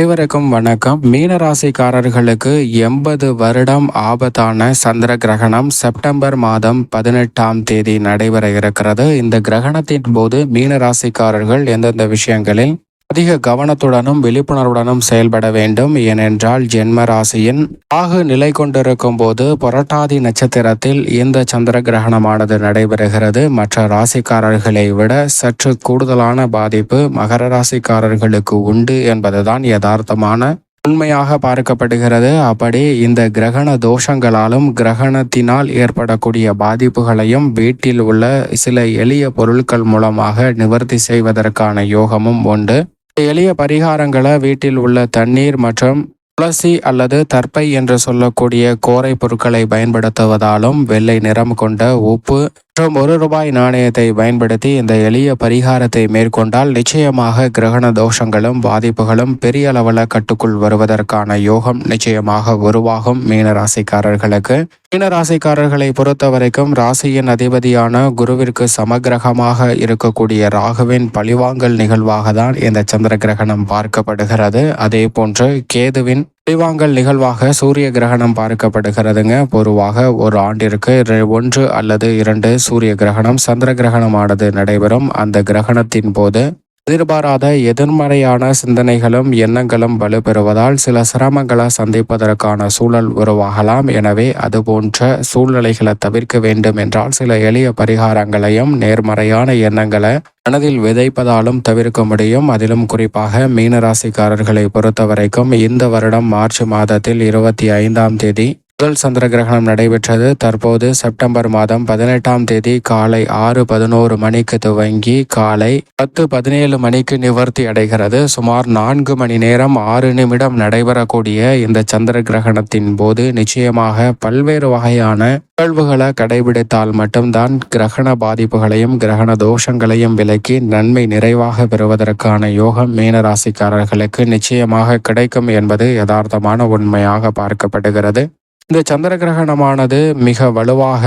அனைவருக்கும் வணக்கம். மீனராசிக்காரர்களுக்கு எண்பது வருடம் ஆபத்தான சந்திர கிரகணம் செப்டம்பர் மாதம் பதினெட்டாம் தேதி நடைபெற இருக்கிறது. இந்த கிரகணத்தின் போது மீனராசிக்காரர்கள் எந்தெந்த விஷயங்களில் அதிக கவனத்துடனும் விழிப்புணர்வுடனும் செயல்பட வேண்டும். ஏனென்றால் ஜென்ம ராசியின் ஆகு நிலை கொண்டிருக்கும் போது புரட்டாதி நட்சத்திரத்தில் இந்த சந்திர கிரகணமானது நடைபெறுகிறது. மற்ற ராசிக்காரர்களை விட சற்று கூடுதலான பாதிப்பு மகர ராசிக்காரர்களுக்கு உண்டு என்பதுதான் யதார்த்தமான உண்மையாக பார்க்கப்படுகிறது. அப்படி இந்த கிரகண தோஷங்களாலும் கிரகணத்தினால் ஏற்படக்கூடிய பாதிப்புகளையும் வீட்டில் உள்ள சில எளிய பொருட்கள் மூலமாக நிவர்த்தி செய்வதற்கான யோகமும் உண்டு. எளிய பரிகாரங்களை வீட்டில் உள்ள தண்ணீர் மற்றும் துளசி அல்லது தற்பை என்று சொல்லக்கூடிய கோரை பொருட்களை பயன்படுத்துவதாலும் வெள்ளை நிறம் கொண்ட உப்பு மற்றும் ஒரு ரூபாய் நாணயத்தை பயன்படுத்தி இந்த எளிய பரிகாரத்தை மேற்கொண்டால் நிச்சயமாக கிரகண தோஷங்களும் பாதிப்புகளும் பெரிய அளவில் கட்டுக்குள் வருவதற்கான யோகம் நிச்சயமாக உருவாகும் மீனராசிக்காரர்களுக்கு. மீனராசிக்காரர்களை பொறுத்த வரைக்கும் ராசியின் அதிபதியான குருவிற்கு சமகிரகமாக இருக்கக்கூடிய ராகுவின் பழிவாங்கல் நிகழ்வாக தான் இந்த சந்திர கிரகணம் பார்க்கப்படுகிறது. அதே போன்று கேதுவின் பழிவாங்கல் நிகழ்வாக சூரிய கிரகணம் பார்க்கப்படுகிறதுங்க. பொதுவாக ஒரு ஆண்டிற்கு ஒன்று அல்லது இரண்டு சூரிய கிரகணம் சந்திர கிரகணமானது நடைபெறும். அந்த கிரகணத்தின் போது எதிர்பாராத எதிர்மறையான சிந்தனைகளும் எண்ணங்களும் வலுப்பெறுவதால் சில சிரமங்களை சந்திப்பதற்கான சூழல் உருவாகலாம். எனவே அது போன்ற சூழ்நிலைகளை தவிர்க்க வேண்டும் என்றால் சில எளிய பரிகாரங்களையும் நேர்மறையான எண்ணங்களை மனதில் விதைப்பதாலும் தவிர்க்க முடியும். அதிலும் குறிப்பாக மீனராசிக்காரர்களை பொறுத்தவரைக்கும் இந்த வருடம் மார்ச் மாதத்தில் இருபத்தி ஐந்தாம் தேதி முதல் சந்திர கிரகணம் நடைபெற்றது. தற்போது செப்டம்பர் மாதம் பதினெட்டாம் தேதி காலை ஆறு பதினோரு மணிக்கு துவங்கி காலை பத்து பதினேழு மணிக்கு நிவர்த்தி அடைகிறது. சுமார் நான்கு மணி நேரம் ஆறு நிமிடம் நடைபெறக்கூடிய இந்த சந்திர கிரகணத்தின் போது நிச்சயமாக பல்வேறு வகையான நிகழ்வுகளை கடைபிடித்தால் மட்டும்தான் கிரகண பாதிப்புகளையும் கிரகண தோஷங்களையும் விலக்கி நன்மை நிறைவாக பெறுவதற்கான யோகம் மீனராசிக்காரர்களுக்கு நிச்சயமாக கிடைக்கும் என்பது யதார்த்தமான உண்மையாக பார்க்கப்படுகிறது. இந்த சந்திர கிரகணமானது மிக வலுவாக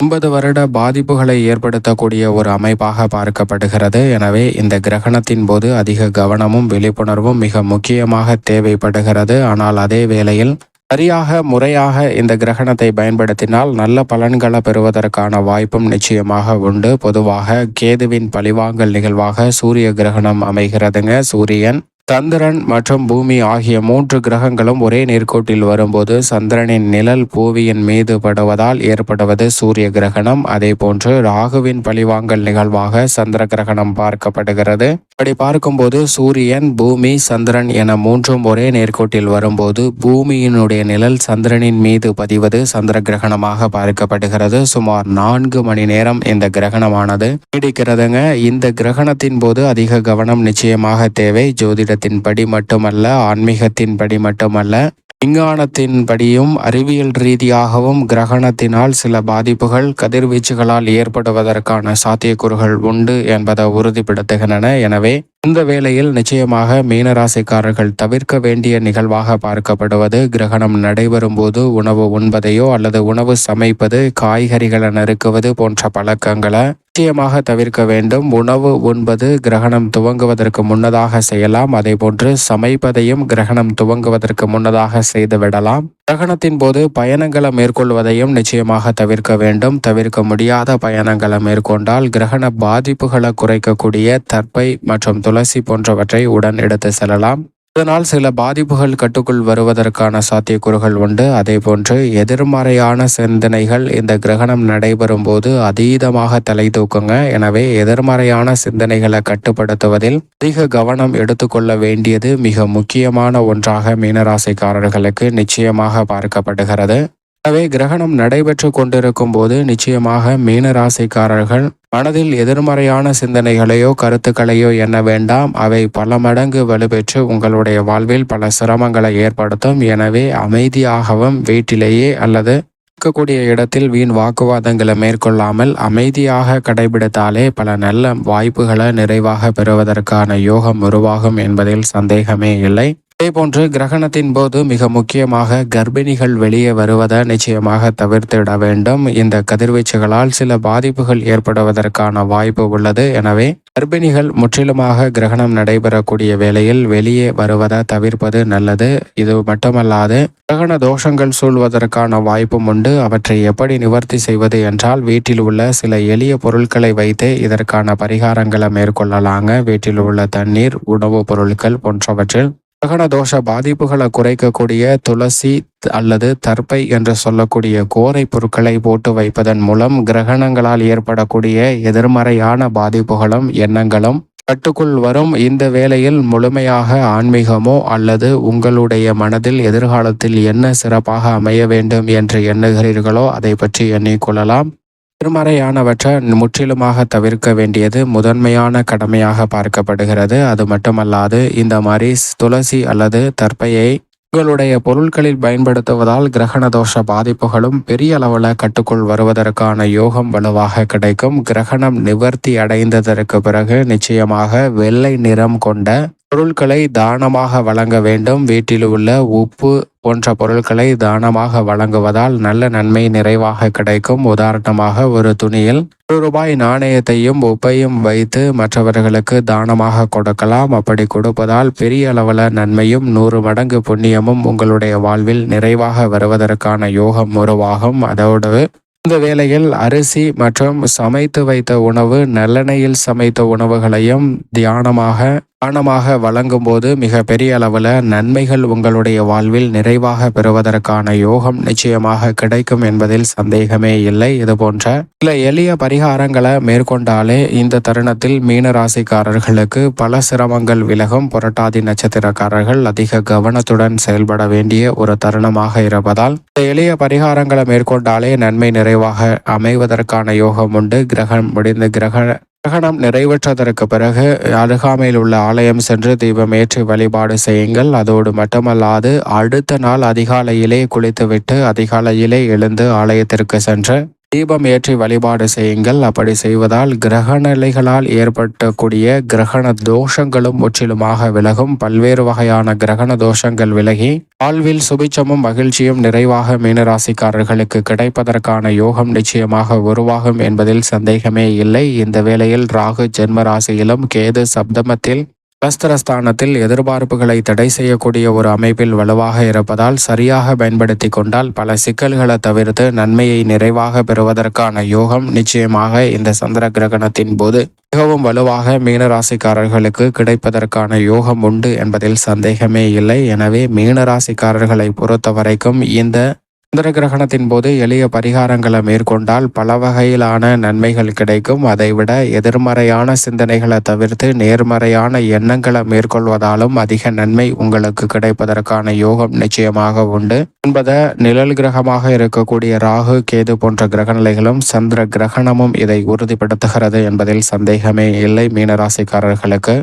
ஒன்பது வருட பாதிப்புகளை ஏற்படுத்தக்கூடிய ஒரு அமைப்பாக பார்க்கப்படுகிறது. எனவே இந்த கிரகணத்தின் போது அதிக கவனமும் விழிப்புணர்வும் மிக முக்கியமாக தேவைப்படுகிறது. ஆனால் அதே வேளையில் சரியாக முறையாக இந்த கிரகணத்தை பயன்படுத்தினால் நல்ல பலன்களை பெறுவதற்கான வாய்ப்பும் நிச்சயமாக உண்டு. பொதுவாக கேதுவின் பழிவாங்கல் நிகழ்வாக சூரிய கிரகணம் அமைகிறதுங்க. சூரியன் சந்திரன் மற்றும் பூமி ஆகிய மூன்று கிரகங்களும் ஒரே நேர்கோட்டில் வரும்போது சந்திரனின் நிழல் பூவியின் மீது படுவதால் ஏற்படுவது சூரிய கிரகணம். அதே போன்று ராகுவின் பழிவாங்கல் நிகழ்வாக சந்திர கிரகணம் பார்க்கப்படுகிறது. அப்படி பார்க்கும்போது சூரியன் பூமி சந்திரன் என மூன்றும் ஒரே நேர்கோட்டில் வரும்போது பூமியினுடைய நிழல் சந்திரனின் மீது பதிவது சந்திர கிரகணமாக பார்க்கப்படுகிறது. சுமார் நான்கு மணி நேரம் இந்த கிரகணமானது நீடிக்கிறதுங்க. இந்த கிரகணத்தின் போது அதிக கவனம் நிச்சயமாக தேவை. ஜோதிட படி மட்டுமல்ல ஆன்மீகத்தின் படி மட்டுமல்ல விஞ்ஞானத்தின்படியும் அறிவியல் ரீதியாகவும் கிரகணத்தினால் சில பாதிப்புகள் கதிர்வீச்சுகளால் ஏற்படுவதற்கான சாத்தியக்கூறுகள் உண்டு என்பதை உறுதிப்படுத்துகின்றன. எனவே இந்த வேளையில் நிச்சயமாக மீனராசிக்காரர்கள் தவிர்க்க வேண்டிய நிகழ்வாக பார்க்கப்படுவது கிரகணம் நடைபெறும் போது உணவு உண்பதையோ அல்லது உணவு சமைப்பது காய்கறிகளை நறுக்குவது போன்ற பழக்கங்களை நிச்சயமாக தவிர்க்க வேண்டும். உணவு உண்பது கிரகணம் துவங்குவதற்கு முன்னதாக செய்யலாம். அதே போன்று சமைப்பதையும் கிரகணம் துவங்குவதற்கு முன்னதாக செய்து விடலாம். கிரகணத்தின் போது பயணங்களை மேற்கொள்வதையும் நிச்சயமாக தவிர்க்க வேண்டும். தவிர்க்க முடியாத பயணங்களை மேற்கொண்டால் கிரகண பாதிப்புகளை குறைக்கக்கூடிய தற்பை மற்றும் துளசி போன்றவற்றை உடன் எடுத்து செல்லலாம். இதனால் சில பாதிப்புகள் கட்டுக்குள் வருவதற்கான சாத்தியக்கூறுகள் உண்டு. அதே போன்று எதிர்மறையான சிந்தனைகள் இந்த கிரகணம் நடைபெறும் போது அதீதமாக தலை தூக்குங்க. எனவே எதிர்மறையான சிந்தனைகளை கட்டுப்படுத்துவதில் அதிக கவனம் எடுத்துக்கொள்ள வேண்டியது மிக முக்கியமான ஒன்றாக மீனராசிக்காரர்களுக்கு நிச்சயமாக பார்க்கப்படுகிறது. எனவே கிரகணம் நடைபெற்று கொண்டிருக்கும் போது நிச்சயமாக மீனராசிக்காரர்கள் மனதில் எதிர்மறையான சிந்தனைகளையோ கருத்துக்களையோ எண்ண வேண்டாம். அவை பல மடங்கு வலுப்பெற்று உங்களுடைய வாழ்வில் பல சிரமங்களை ஏற்படுத்தும். எனவே அமைதியாகவும் வீட்டிலேயே அல்லது இருக்கக்கூடிய இடத்தில் வீண் வாக்குவாதங்களை மேற்கொள்ளாமல் அமைதியாக கடைபிடித்தாலே பல நல்ல வாய்ப்புகளை நிறைவாக பெறுவதற்கான யோகம் உருவாகும் என்பதில் சந்தேகமே இல்லை. இதேபோன்று கிரகணத்தின் போது மிக முக்கியமாக கர்ப்பிணிகள் வெளியே வருவதை நிச்சயமாக தவிர்த்திட வேண்டும். இந்த கதிர்வீச்சுகளால் சில பாதிப்புகள் ஏற்படுவதற்கான வாய்ப்பு உள்ளது. எனவே கர்ப்பிணிகள் முற்றிலுமாக கிரகணம் நடைபெறக்கூடிய வேளையில் வெளியே வருவதை தவிர்ப்பது நல்லது. இது மட்டுமல்லாது கிரகண தோஷங்கள் சூழ்வதற்கான வாய்ப்பும் உண்டு. அவற்றை எப்படி நிவர்த்தி செய்வது என்றால் வீட்டில் உள்ள சில எளிய பொருட்களை வைத்து இதற்கான பரிகாரங்களை மேற்கொள்ளலாங்க. வீட்டில் உள்ள தண்ணீர் உணவுப் பொருட்கள் போன்றவற்றில் கிரகண தோஷ பாதிப்புகளை குறைக்கக்கூடிய துளசி அல்லது தர்ப்பை என்று சொல்லக்கூடிய கோரை பொருட்களை போட்டு வைப்பதன் மூலம் கிரகணங்களால் ஏற்படக்கூடிய எதிர்மறையான பாதிப்புகளும் எண்ணங்களும் கட்டுக்குள் வரும். இந்த வேளையில் முழுமையாக ஆன்மீகமோ அல்லது உங்களுடைய மனதில் எதிர்காலத்தில் என்ன சிறப்பாக அமைய வேண்டும் என்று எண்ணுகிறீர்களோ அதை பற்றி எண்ணிக்கொள்ளலாம் எதிர்மறையானவற்றை முற்றிலுமாக தவிர்க்க வேண்டியது முதன்மையான கடமையாக பார்க்கப்படுகிறது. அது மட்டுமல்லாது இந்த மாதிரி துளசி அல்லது தற்பையை உங்களுடைய பொருட்களில் பயன்படுத்துவதால் கிரகண தோஷ பாதிப்புகளும் பெரிய அளவில் கட்டுக்குள் வருவதற்கான யோகம் வலுவாக கிடைக்கும். கிரகணம் நிவர்த்தி அடைந்ததற்கு பிறகு நிச்சயமாக வெள்ளை நிறம் கொண்ட பொருட்களை தானமாக வழங்க வேண்டும். வீட்டில் உள்ள உப்பு போன்ற பொருட்களை தானமாக வழங்குவதால் நல்ல நன்மை நிறைவாக கிடைக்கும். உதாரணமாக ஒரு துணியில் ஒரு ரூபாய் நாணயத்தையும் உப்பையும் வைத்து மற்றவர்களுக்கு தானமாக கொடுக்கலாம். அப்படி கொடுப்பதால் பெரிய அளவில் நன்மையும் நூறு மடங்கு புண்ணியமும் உங்களுடைய வாழ்வில் நிறைவாக வருவதற்கான யோகம் உருவாகும். அதோடு இந்த வேளையில் அரிசி மற்றும் சமைத்து வைத்த உணவு நல்லெண்ணெயில் சமைத்த உணவுகளையும் தியானமாக தானமாக வழங்கும் போது மிக பெரிய அளவில் நன்மைகள் உங்களுடைய வாழ்வில் நிறைவாக பெறுவதற்கான யோகம் நிச்சயமாக கிடைக்கும் என்பதில் சந்தேகமே இல்லை. இது போன்ற சில எளிய பரிகாரங்களை மேற்கொண்டாலே இந்த தருணத்தில் மீன ராசிக்காரர்களுக்கு பல சிரமங்கள் விலகும். புரட்டாதி நட்சத்திரக்காரர்கள் அதிக கவனத்துடன் செயல்பட வேண்டிய ஒரு தருணமாக இருப்பதால் இந்த எளிய பரிகாரங்களை மேற்கொண்டாலே நன்மை நிறைவாக அமைவதற்கான யோகம் உண்டு. கிரகம் முடிந்து கிரக கிரகணம் நிறைவேற்றதற்கு பிறகு அருகாமையில் உள்ள ஆலயம் சென்று தீபம் ஏற்றி வழிபாடு செய்யுங்கள். அதோடு மட்டுமல்லாது அடுத்த நாள் அதிகாலையிலே குளித்துவிட்டு அதிகாலையிலே எழுந்து ஆலயத்திற்கு சென்று தீபம் ஏற்றி வழிபாடு செய்யுங்கள். அப்படி செய்வதால் கிரக நிலைகளால் ஏற்பட்டக்கூடிய கிரகண தோஷங்களும் முற்றிலுமாக விலகும். பல்வேறு வகையான கிரகண தோஷங்கள் விலகி வாழ்வில் சுபிச்சமும் மகிழ்ச்சியும் நிறைவாக மீனராசிக்காரர்களுக்கு கிடைப்பதற்கான யோகம் நிச்சயமாக உருவாகும் என்பதில் சந்தேகமே இல்லை. இந்த வேளையில் ராகு ஜென்ம ராசியிலும் கேது சப்தமத்தில் வஸ்திரஸ்தானத்தில் எதிர்பார்ப்புகளை தடை செய்யக்கூடிய ஒரு அமைப்பில் வலுவாக இருப்பதால் சரியாக பயன்படுத்தி கொண்டால் பல சிக்கல்களை தவிர்த்து நன்மையை நிறைவாக பெறுவதற்கான யோகம் நிச்சயமாக இந்த சந்திர கிரகணத்தின் போது மிகவும் வலுவாக மீனராசிக்காரர்களுக்கு கிடைப்பதற்கான யோகம் உண்டு என்பதில் சந்தேகமே இல்லை. எனவே மீனராசிக்காரர்களை பொறுத்த வரைக்கும் இந்த சந்திர கிரகணத்தின் போது எளிய பரிகாரங்களை மேற்கொண்டால் பல வகையிலான நன்மைகள் கிடைக்கும். அதைவிட எதிர்மறையான சிந்தனைகளை தவிர்த்து நேர்மறையான எண்ணங்களை மேற்கொள்வதாலும் அதிக நன்மை உங்களுக்கு கிடைப்பதற்கான யோகம் நிச்சயமாக உண்டு. என்பதை நிழல் கிரகமாக இருக்கக்கூடிய ராகு கேது போன்ற கிரகநிலைகளும் சந்திர கிரகணமும் இதை உறுதிப்படுத்துகிறது என்பதில் சந்தேகமே இல்லை மீனராசிக்காரர்களுக்கு.